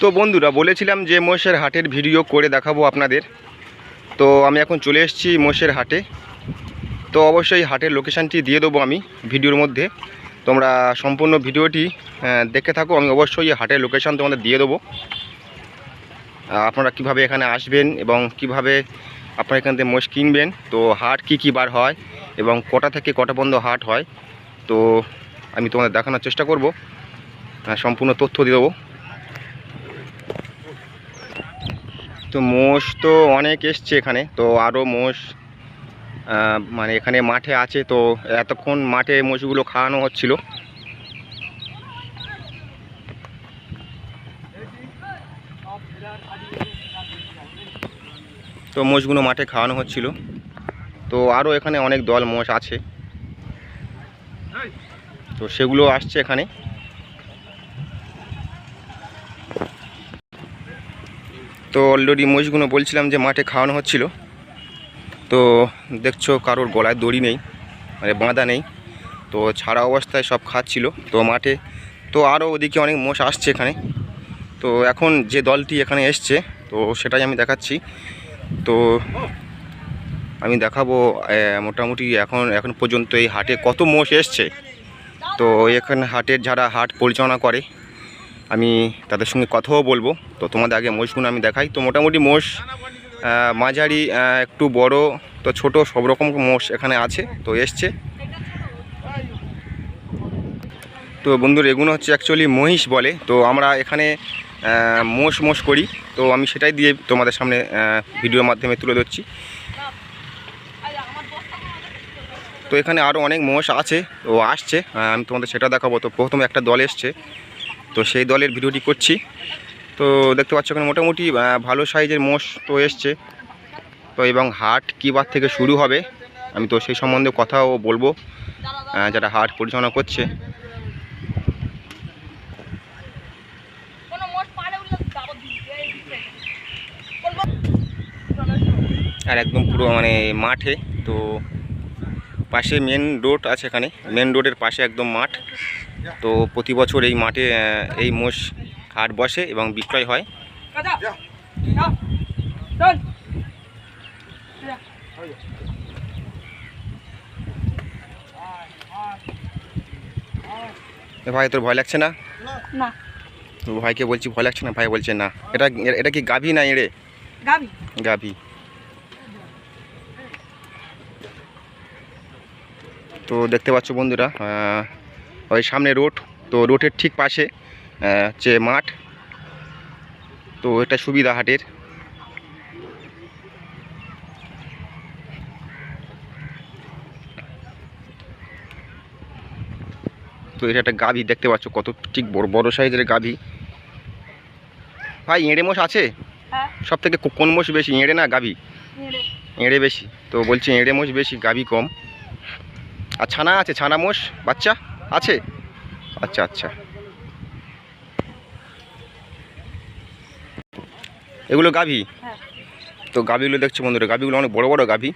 তো বন্ধুরা, বলেছিলাম যে মোষের হাটের ভিডিও করে দেখাবো আপনাদের। তো আমি এখন চলে এসেছি মোষের হাটে। তো অবশ্যই হাটের লোকেশানটি দিয়ে দেবো আমি ভিডিওর মধ্যে। তোমরা সম্পূর্ণ ভিডিওটি দেখে থাকো, আমি অবশ্যই হাটের লোকেশান তোমাদের দিয়ে দেবো। আপনারা কীভাবে এখানে আসবেন এবং কীভাবে আপনারা এখান থেকে মোষ কিনবেন, তো হাট কি কী বার হয় এবং কটা থেকে কটা পর্যন্ত হাট হয়, তো আমি তোমাদের দেখানোর চেষ্টা করব। আহ, সম্পূর্ণ তথ্য দিয়ে দেবো। তো মোষ তো অনেক এসছে এখানে তো আরও মোষ মানে এখানে মাঠে আছে তো এতক্ষণ মাঠে মোষগুলো খাওয়ানো হচ্ছিল। তো মোষগুলো মাঠে খাওয়ানো হচ্ছিল। তো আরও এখানে অনেক দল মোষ আছে। তো সেগুলো আসছে এখানে। তো অলরেডি মোষগুলো বলছিলাম যে মাঠে খাওয়ানো হচ্ছিল। তো দেখছ কারোর গলায় দড়ি নেই মানে বাঁধা নেই। তো ছাড়া অবস্থায় সব খাচ্ছিল। তো মাঠে তো আরও ওদিকে অনেক মোষ আসছে এখানে। তো এখন যে দলটি এখানে এসছে, তো সেটাই আমি দেখাচ্ছি। তো আমি দেখাবো মোটামুটি এখন এখন পর্যন্ত এই হাটে কত মোষ এসছে। তো এখানে হাটের যারা হাট পরিচালনা করে, আমি তাদের সঙ্গে কথাও বলব। তো তোমাদের আগে মোষগুলো আমি দেখাই। তো মোটামুটি মোষ মাঝারি একটু বড়, তো ছোট, সব রকম মোষ এখানে আছে। তো এসছে। তো বন্ধুর এগুলো হচ্ছে অ্যাকচুয়ালি মহিষ বলে। তো আমরা এখানে মোষ মোষ করি। তো আমি সেটাই দিয়ে তোমাদের সামনে ভিডিওর মাধ্যমে তুলে ধরছি। তো এখানে আরও অনেক মোষ আছে ও আসছে আমি তোমাদের সেটা দেখাবো। তো প্রথমে একটা দল এসছে, তো সেই দলের ভিডিওটি করছি। তো দেখতে পাচ্ছ এখানে মোটামুটি ভালো সাইজের মোষ তো এসছে। তো এবং হাট কী বার থেকে শুরু হবে, আমি তো সেই সম্বন্ধে কথাও বলব যারা হাট পরিচালনা করছে। আর একদম পুরো মানে মাঠে, তো পাশে মেন রোড আছে এখানে। মেন রোডের পাশে একদম মাঠ। তো প্রতি বছর এই মাঠে এই মোষ হাট বসে এবং বিক্রয় হয়। ভাই তোর ভয় লাগছে না? ভাইকে বলছি ভয় লাগছে না? ভাই বলছে না। এটা এটা কি গাভী না এড়ে? গাবি গাভী। তো দেখতে পাচ্ছ বন্ধুরা ওই সামনে রোড তো রোডের ঠিক পাশে হচ্ছে মাঠ তো এটা সুবিধা হাটের। তো এটা একটা গাভী দেখতে পাচ্ছ কত ঠিক বড় বড় সাইজের গাভী। ভাই এঁড়ে মোষ আছে? হ্যাঁ। সব থেকে কোন মোষ বেশি এঁড়ে না গাভী? এঁড়ে বেশি তো বলছি এঁড়ে মোষ বেশি গাভী কম। আর ছানা আছে ছানা মোষ বাচ্চা আছে? আচ্ছা আচ্ছা। এগুলো গাভী? হ্যাঁ। তো গাভীগুলো দেখছ বন্ধুরা গাভীগুলো অনেক বড় বড় গাভী।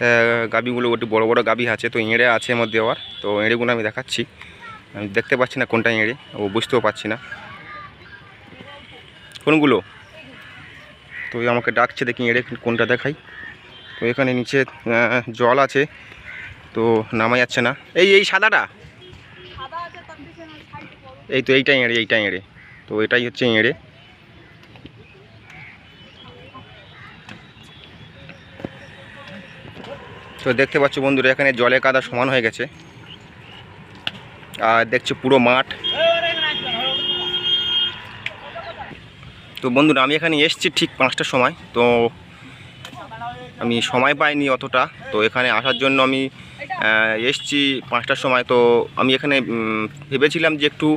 আহ, গাভীগুলো একটু বড় বড় গাভী আছে তো এঁড়ে আছে এর মধ্যে আবার। তো এঁড়েগুলো আমি দেখাচ্ছি। আমি দেখতে পাচ্ছি না কোনটা এঁড়ে ও বুঝতেও পারছি না। কোনগুলো? তো আমাকে ডাকছে, দেখি এঁড়ে কোনটা দেখাই। তো এখানে নিচে জল আছে, তো নামা যাচ্ছে না। এই এই সাদাটা? এই তো এইটাই এঁড়ে এইটাই এঁড়ে। তো এটাই হচ্ছে এঁড়ে। তো দেখতে পাচ্ছ বন্ধুরা, এখানে জলে কাদা সমান হয়ে গেছে। আর দেখছ পুরো মাঠ। তো বন্ধুরা, আমি এখানে এসেছি ঠিক পাঁচটার সময়, তো আমি সময় পাইনি অতটা। তো এখানে আসার জন্য আমি এসছি পাঁচটার সময়। তো আমি এখানে ভেবেছিলাম যে একটু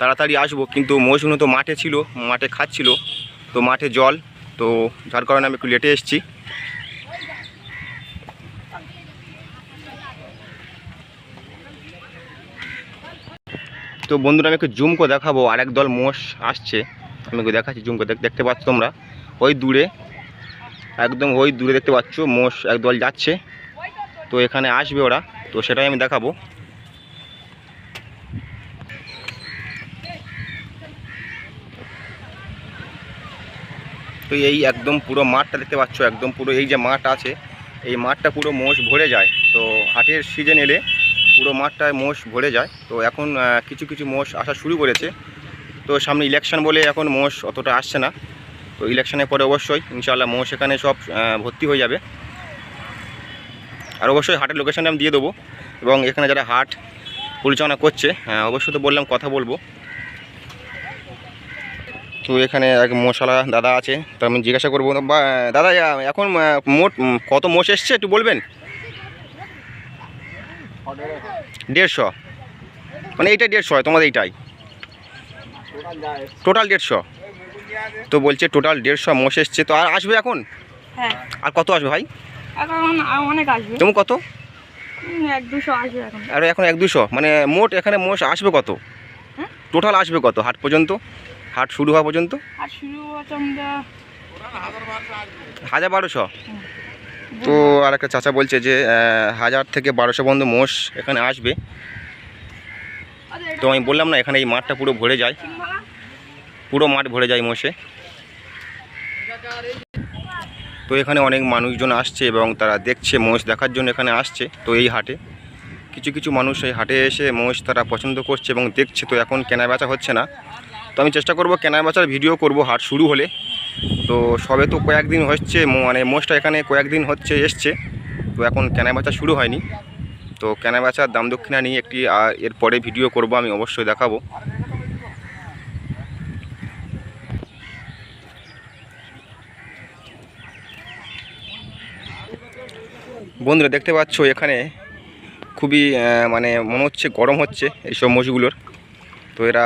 তাড়াতাড়ি আসব, কিন্তু মৌসুমি তো মাঠে ছিল, মাঠে খাচ্ছিল, তো মাঠে জল, তো যার কারণে আমি একটু লেটে এসেছি। তো বন্ধুরা, আমি একটু জুম করে দেখাবো, আরেক দল মোষ আসছে। আমি দেখাচ্ছি, জুম করে দেখতে পাচ্ছ তোমরা। ওই দূরে, একদম ওই দূরে দেখতে পাচ্ছ, মোষ একদল যাচ্ছে। তো এখানে আসবে ওরা, তো সেটাই আমি দেখাবো। তো এই একদম পুরো মাঠটা দেখতে পাচ্ছ, একদম পুরো এই যে মাঠ আছে, এই মাঠটা পুরো মোষ ভরে যায়। তো হাটের সিজন এলে পুরো মাঠটায় মোষ ভরে যায়। তো এখন কিছু কিছু মোষ আসা শুরু করেছে। তো সামনে ইলেকশন বলে এখন মোষ অতটা আসছে না। তো ইলেকশনের পরে অবশ্যই ইনশাআল্লাহ মোষ এখানে সব ভর্তি হয়ে যাবে। আর অবশ্যই হাটের লোকেশানটা আমি দিয়ে দেবো। এবং এখানে যারা হাট পরিচালনা করছে হ্যাঁ, অবশ্যই তো বললাম কথা বলব। তো এখানে এক মশলা দাদা আছে তো আমি জিজ্ঞাসা করব বা দাদা এখন মোট কত মোষ এসছে একটু বলবেন? দেড়শো। মানে এইটাই দেড়শো হয় তোমাদের এইটাই। টোটাল দেড়শো? তো বলছে টোটাল দেড়শো মোষ এসছে। তো আর আসবে এখন? হ্যাঁ। আর কত আসবে ভাই? এখন অনেক আসবে। তুমি কত? এক দুশো আসবে এখন। আর এখন এক দুশো? মানে মোট এখানে মোষ আসবে কত? হ্যাঁ? টোটাল আসবে কত? হাট পর্যন্ত? হাট শুরু হওয়া পর্যন্ত? শুরু হাজার বারোশো? তো আর একটা চাচা বলছে যে হাজার থেকে বারোশো পর্যন্ত মোষ এখানে আসবে। তো আমি বললাম না, এখানে এই মাঠটা পুরো ভরে যায়। পুরো মাঠ ভরে যায় মোষে তো এখানে অনেক মানুষজন আসছে এবং তারা দেখছে, মোষ দেখার জন্য এখানে আসছে তো এই হাটে। কিছু কিছু মানুষ এই হাটে এসে মোষ তারা পছন্দ করছে এবং দেখছে, তো এখন কেনা বেচা হচ্ছে না। তো আমি চেষ্টা করব কেনা বেচার ভিডিও করব, হাট শুরু হলে। তো সবে তো কয়েকদিন হচ্ছে মানে মোষটা এখানে কয়েকদিন হচ্ছে এসছে। তো এখন কেনা বেচা শুরু হয়নি। তো কেনা বেচার দাম দক্ষিণা নিয়ে একটি এরপরে ভিডিও করব, আমি অবশ্যই দেখাবো। বন্ধুরা, দেখতে পাচ্ছ এখানে খুবই মানে মনে হচ্ছে গরম হচ্ছে এইসব মোষগুলোর তো এরা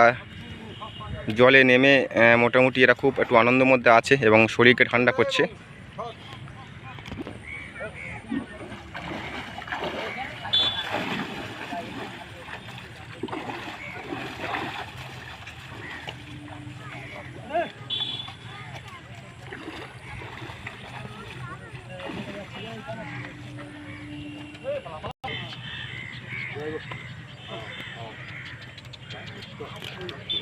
জলে নেমে মোটামুটি এরা খুব একটু আনন্দের মধ্যে আছে এবং শরীরকে ঠান্ডা করছে। Oh, oh.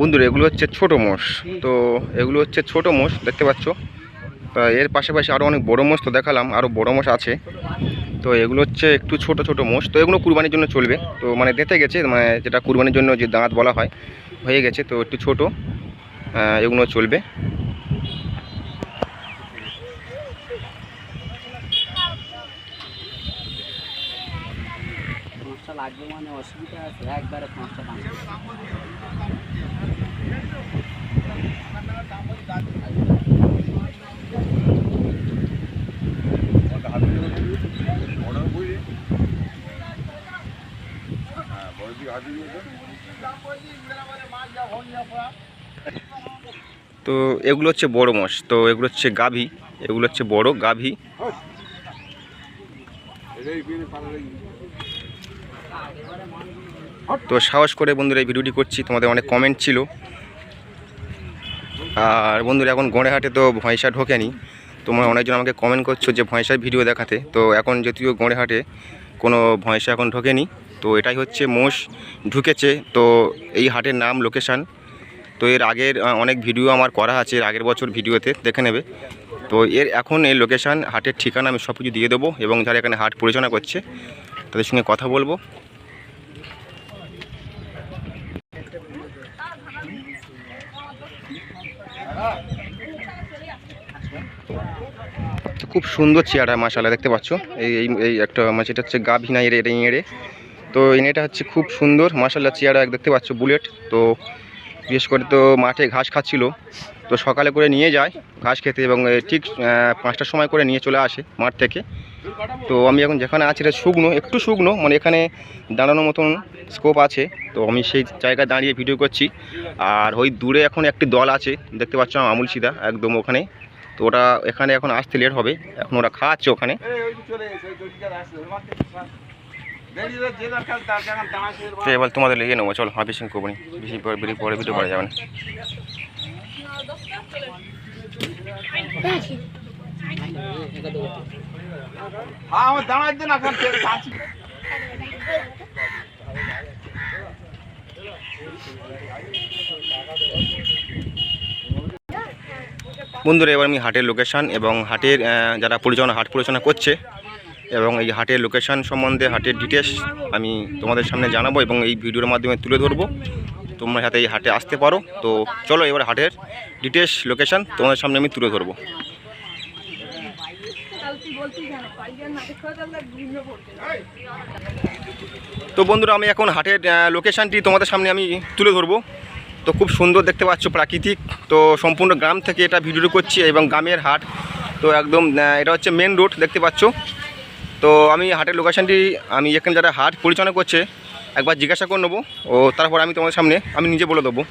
বন্ধুরা, এগুলো হচ্ছে ছোট মোষ। তো এগুলো হচ্ছে ছোট মোষ, দেখতে পাচ্ছ? তা এর পাশাপাশি আরও অনেক বড় মোষ তো দেখালাম আরও বড় মোষ আছে। তো এগুলো হচ্ছে একটু ছোট ছোট মোষ। তো এগুলো কুরবানির জন্য চলবে। তো মানে দেখতে গেছে মানে যেটা কুরবানির জন্য যে দাঁত বলা হয়, হয়ে গেছে। তো একটু ছোট এগুলো চলবে। লাগবে মানে অসুবিধা আছে, একবারে পাঁচটা পাঁচটা তো এগুলো হচ্ছে বড় মোষ, তো এগুলো হচ্ছে গাভী, এগুলো হচ্ছে বড় গাভী। তো সাহস করে বন্ধুরা এই ভিডিওটি করছি, তোমাদের অনেক কমেন্ট ছিল। আর বন্ধুরা, এখন গড়েহাটে তো ভয়সা ঢোকেনি। তোমরা অনেকজন আমাকে কমেন্ট করছ যে ভয়সার ভিডিও দেখাতে। তো এখন যদিও গড়েহাটে কোনো ভয়সা এখন ঢোকেনি, তো এটাই হচ্ছে মোষ ঢুকেছে। তো এই হাটের নাম লোকেশান তো এর আগের অনেক ভিডিও আমার করা আছে, এর আগের বছর ভিডিওতে দেখে নেবে। তো এর এখন এই লোকেশান হাটের ঠিকানা আমি সব কিছু দিয়ে দেবো এবং যারা এখানে হাট পরিচালনা করছে, তাদের সঙ্গে কথা বলব। খুব সুন্দর চেয়ারটা মাসালা দেখতে পাচ্ছ? এই এই একটা মাছ এটা হচ্ছে গাভী না এড়ে এড়ে তো এই এটা হচ্ছে খুব সুন্দর মাসাল্লাহ চেয়ারা দেখতে পাচ্ছ বুলেট। তো বিশেষ করে তো মাঠে ঘাস খাচ্ছিল। তো সকালে করে নিয়ে যায়, ঘাস খেতে এবং ঠিক পাঁচটার সময় করে নিয়ে চলে আসে মাঠ থেকে। তো আমি এখন যেখানে আছি এটা শুকনো, একটু শুকনো মানে এখানে দাঁড়ানোর মতন স্কোপ আছে। তো আমি সেই জায়গায় দাঁড়িয়ে ভিডিও করছি। আর ওই দূরে এখন একটি দল আছে, দেখতে পাচ্ছ আমুল সিদা, একদম ওখানে। তো ওটা এখানে এখন আসতে লেট হবে। এখন ওরা খাওয়াচ্ছে ওখানে। তো এবার তোমাদের লেগে নেব, চলো হাফি সিং করব। বেশি পরে বেশি পরে ভিডিও করা যাবে না। বন্ধুরা, এবার আমি হাটের লোকেশান এবং হাটের যারা পরিচালনা, হাট পরিচালনা করছে এবং এই হাটের লোকেশান সম্বন্ধে হাটের ডিটেলস আমি তোমাদের সামনে জানাব এবং এই ভিডিওর মাধ্যমে তুলে ধরবো। তোমরা যাতে এই হাটে আসতে পারো। তো চলো এবার হাটের ডিটেলস লোকেশান তোমাদের সামনে আমি তুলে ধরবো। তো বন্ধুরা, আমি এখন হাটের লোকেশানটি তোমাদের সামনে আমি তুলে ধরবো। তো খুব সুন্দর দেখতে পাচ্ছ প্রাকৃতিক। তো সম্পূর্ণ গ্রাম থেকে এটা ভিডিও করছি এবং গ্রামের হাট। তো একদম এটা হচ্ছে মেন রোড দেখতে পাচ্ছ। তো আমি হাটের লোকেশানটি আমি এখানে যারা হাট পরিচালনা করছে, একবার জিজ্ঞাসা করে নেব। ও, তারপর আমি তোমাদের সামনে, আমি নিজে বলে দেবো।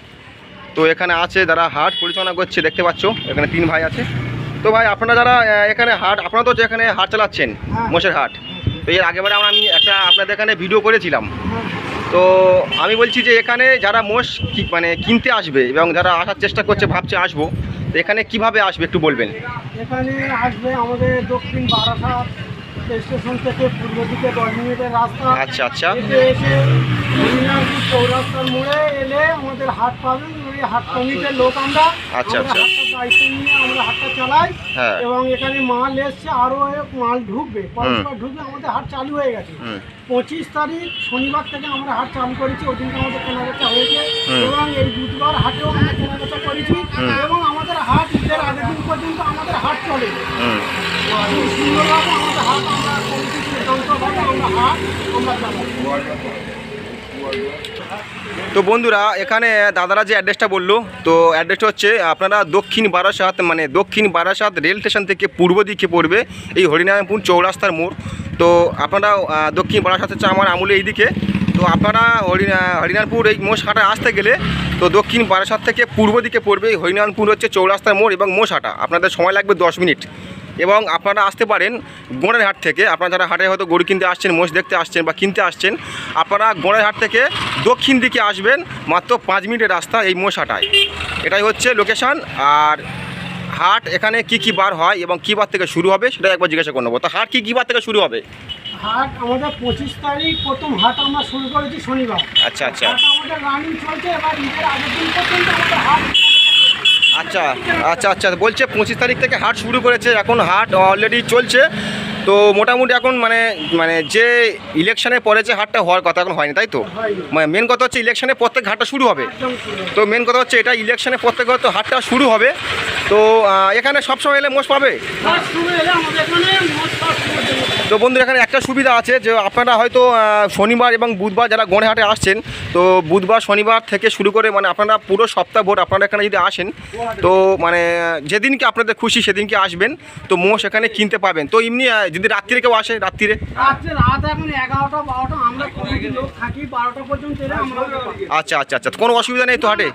তো এখানে আছে যারা হাট পরিচালনা করছে, দেখতে পাচ্ছ, এখানে তিন ভাই আছে। তো ভাই, আপনারা যারা এখানে হাট, আপনারা তো এখানে হাট চালাচ্ছেন, মোষের হাট। তো এর আগেবারে আমি একটা আপনাদের এখানে ভিডিও করেছিলাম। তো আমি বলছি যে এখানে যারা মোষ মানে কিনতে আসবে এবং যারা আসার চেষ্টা করছে ভাবছে আসব তো এখানে কীভাবে আসবে একটু বলবেন? এখানে আসবে আমাদের দক্ষিণ বারাসাত স্টেশন থেকে পূর্ব দিকে দশ মিনিটের রাস্তা। আচ্ছা আচ্ছা। এসে চৌরাস্তার মোড়ে এলে আমাদের হাট পাবেন ওই হাট কমিটির লোক আমরা। আচ্ছা, আচ্ছা। হাটটার নিয়ে আমরা হাটটা চালাই হ্যাঁ। এবং এখানে মাল এসছে আরও মাল ঢুকবে। পরস্পর ঢুকবে আমাদের হাট চালু হয়ে গেছে। পঁচিশ তারিখ শনিবার থেকে আমরা হাট চালু করেছি ওই দিনকে আমাদের কেনাবেচা হয়েছে। এবং এই বুধবার হাটেও আমরা কেনাবেচা করেছি। এবং আমাদের হাট ঈদের আগের দিন পর্যন্ত আমাদের হাট চলে। সুন্দরভাবে আমাদের হাট আমরা সিদ্ধান্তভাবে আমরা হাট আমরা চালাই। তো বন্ধুরা, এখানে দাদারা যে অ্যাড্রেসটা বলল, তো অ্যাড্রেসটা হচ্ছে, আপনারা দক্ষিণ বারাসাত মানে দক্ষিণ বারাসাত রেল স্টেশন থেকে পূর্ব দিকে পড়বে, এই হরিনারায়ণপুর চৌরাস্তার মোড়। তো আপনারা দক্ষিণ বারাসাত হচ্ছে আমার আমলে এইদিকে। তো আপনারা হরিনা হরিনারপুর এই মোষহাটা আসতে গেলে, তো দক্ষিণ বারাসাত থেকে পূর্ব দিকে পড়বে, এই হরিনারায়ণপুর হচ্ছে চৌরাস্তার মোড় এবং মোষহাটা আপনাদের সময় লাগবে দশ মিনিট। এবং আপনারা আসতে পারেন গোড়ের হাট থেকে। আপনারা যারা হাটে হয়তো গরু কিনতে আসছেন মোষ দেখতে আসছেন বা কিনতে আসছেন আপনারা গোড়ের হাট থেকে দক্ষিণ দিকে আসবেন মাত্র পাঁচ মিনিটের রাস্তা এই মোষ হাটায়। এটাই হচ্ছে লোকেশান আর হাট এখানে কি কি বার হয় এবং কী বার থেকে শুরু হবে সেটা একবার জিজ্ঞাসা করে নেব। তো হাট কি কী বার থেকে শুরু হবে? হাট আমাদের পঁচিশ তারিখ প্রথম হাট আমরা শুরু করেছি শনিবার। আচ্ছা আচ্ছা। আমাদের রানিং চলছে এবার ঈদের আগের দিন পর্যন্ত আমাদের হাট আচ্ছা আচ্ছা আচ্ছা বলছে পঁচিশ তারিখ থেকে হাট শুরু করেছে, এখন হাট অলরেডি চলছে। তো মোটামুটি এখন মানে মানে যে ইলেকশনের পরে যে হাটটা হওয়ার কথা এখন হয়নি, তাই তো? মানে মেন কথা হচ্ছে ইলেকশনের পর থেকে হাটটা শুরু হবে। তো মেন কথা হচ্ছে এটা ইলেকশনের পর থেকে হয়তো হাটটা শুরু হবে। তো এখানে সবসময় এলে মোষ পাবে। তো বন্ধুরা এখানে একটা সুবিধা আছে যে আপনারা হয়তো শনিবার এবং বুধবার যারা গণহাটে আসছেন তো বুধবার শনিবার থেকে শুরু করে মানে আপনারা পুরো সপ্তাহ ভোর আপনারা এখানে যদি আসেন তো মানে যেদিনকে আপনাদের খুশি সেদিনকে আসবেন তো মোষ এখানে কিনতে পাবেন। তো এমনি যদি রাত্রিরে কেউ আসে রাত্রিরে? আচ্ছা আচ্ছা আচ্ছা। কোনো অসুবিধা নেই তো হাটে।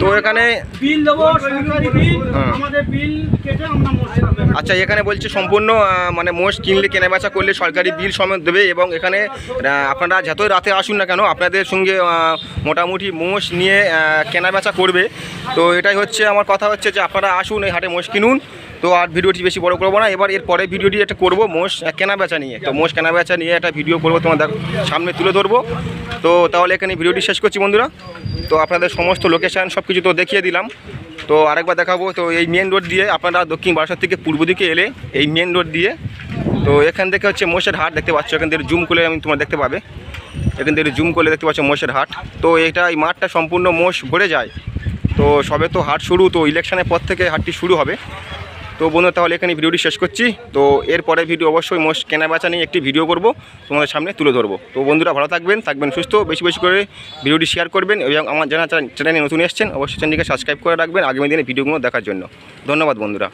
তো এখানে- বিল দেবো আচ্ছা এখানে বলছে সম্পূর্ণ মানে মোষ কিনলে কেনাবেচা করলে সরকারি বিল সময় দেবে এবং এখানে আপনারা যতই রাতে আসুন না কেন আপনাদের সঙ্গে মোটামুটি মোষ নিয়ে কেনা কেনাবেচা করবে। তো এটাই হচ্ছে আমার কথা হচ্ছে যে আপনারা আসুন এই হাটে মোষ কিনুন। তো আর ভিডিওটি বেশি বড় করব না। এবার এর পরে ভিডিওটি একটা করব মোষ আহ, কেনাবেচা নিয়ে। তো মোষ কেনাবেচা নিয়ে একটা ভিডিও করব তোমাদের সামনে তুলে ধরবো। তো তাহলে এখানে ভিডিওটি শেষ করছি বন্ধুরা। তো আপনাদের সমস্ত লোকেশান সব কিছু তো দেখিয়ে দিলাম। তো আরেকবার দেখাবো। তো এই মেন রোড দিয়ে আপনারা দক্ষিণ বারাসাত থেকে পূর্ব দিকে এলে এই মেন রোড দিয়ে তো এখান থেকে হচ্ছে মোষের হাট দেখতে পাচ্ছ। এখান থেকে জুম করলে আমি তোমার দেখতে পাবে। এখান থেকে জুম করলে দেখতে পাচ্ছ মোষের হাট। তো এটা এই মাঠটা সম্পূর্ণ মোষ ভরে যায়। তো সবে তো হাট শুরু তো ইলেকশনের পর থেকে হাটটি শুরু হবে। তো বন্ধুরা, তাহলে এখানে ভিডিওটি শেষ করছি। তো এরপরে ভিডিও অবশ্যই মোস্ট কেনাবেচা নিয়ে একটি ভিডিও করব, তোমাদের সামনে তুলে ধরবো। তো বন্ধুরা, ভালো থাকবেন থাকবেন সুস্থ, বেশি বেশি করে ভিডিওটি শেয়ার করবেন এবং আমার যারা চ্যানেলে নতুন এসছেন, অবশ্যই চ্যানেলটিকে সাবস্ক্রাইব করে রাখবেন। আগামী দিনে ভিডিওগুলো দেখার জন্য। ধন্যবাদ বন্ধুরা।